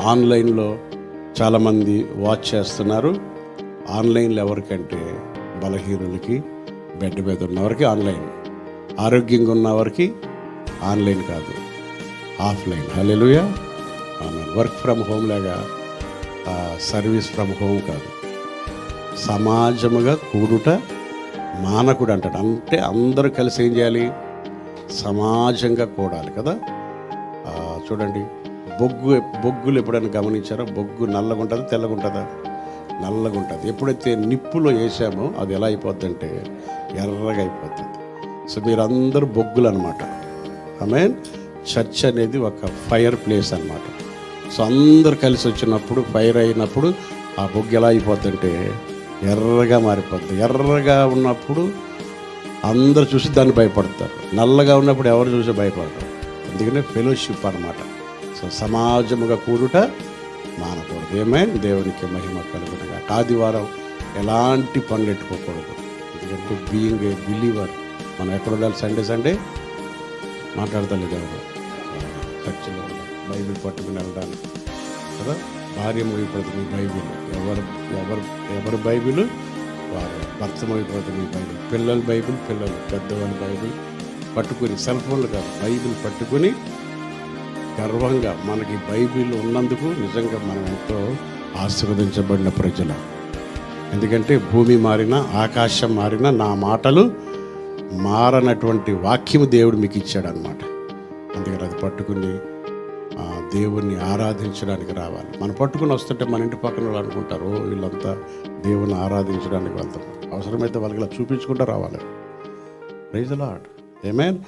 ఆన్లైన్లో చాలామంది వాచ్ చేస్తున్నారు. ఆన్లైన్లో ఎవరికంటే బలహీనులకి బెడ్ మీద ఉన్నవారికి ఆన్లైన్. ఆరోగ్యంగా ఉన్నవారికి ఆన్లైన్ కాదు. Offline. Hallelujah work from home లాగా సర్వీస్ ఫ్రమ్ హోమ్ కాదు. సమాజముగా కూడుట మానకుడు అంటాడు. అంటే అందరూ కలిసి ఏం చేయాలి? సమాజంగా కూడాలి కదా. చూడండి. బొగ్గు బొగ్గులు ఎప్పుడైనా గమనించారా? బొగ్గు నల్లగా ఉంటుందా తెల్లగా ఉంటుందా నల్లగా ఉంటుంది ఎప్పుడైతే నిప్పులో వేసామో అది ఎలా అయిపోద్ది అంటే ఎర్రగా అయిపోతుంది సో మీరందరూ బొగ్గులు అనమాట ఐ చర్చ్ అనేది ఒక ఫైర్ ప్లేస్ అన్నమాట. సో అందరు కలిసి వచ్చినప్పుడు ఫైర్ అయినప్పుడు ఆ బొగ్గు ఎలా అయిపోతుందంటే ఎర్రగా మారిపోద్ది. ఎర్రగా ఉన్నప్పుడు అందరు చూసి దాన్ని భయపడతారు. నల్లగా ఉన్నప్పుడు ఎవరు చూసి భయపడతారు అందుకనే ఫెలోషిప్ అన్నమాట. సో సమాజముగా కూడుట మానకూడదు. ఏమైంది దేవునికి మహిమ కలుగునగా ఆదివారం ఎలాంటి పనులు ఎట్టుకోకూడదు ఎందుకంటే బీయింగ్ ఏ బిలీవర్ మనం ఎక్కడ ఉండాలి? సండే సండే మాట్లాడతలేదు దేవుడు చర్చిలో బైబిల్ పట్టుకుని వెళ్ళడానికి. కదా? భార్య బైబిల్ ఎవరు ఎవరు ఎవరు బైబిల్ వారు. భర్త బైబిల్ పిల్లల బైబిల్ పిల్లలు. పెద్దవాళ్ళ బైబిల్ పట్టుకుని సెల్ ఫోన్లు కాదు. బైబిల్ పట్టుకుని గర్వంగా మనకి బైబిల్ ఉన్నందుకు నిజంగా మనం ఎంతో ఆశీర్వదించబడిన ప్రజల. ఎందుకంటే భూమి మారినా ఆకాశం మారినా నా మాటలు మారనటువంటి వాక్యము దేవుడు మీకు ఇచ్చాడు అనమాట అందుకని అది పట్టుకుని దేవుణ్ణి ఆరాధించడానికి రావాలి. మనం పట్టుకుని వస్తుంటే మన ఇంటి పక్కన వాళ్ళు అనుకుంటారు "ఓ, వీళ్ళంతా దేవుని ఆరాధించడానికి వెళ్తాం అవసరమైతే వాళ్ళకి ఇలా చూపించుకుంటూ రావాలి. Praise lord amen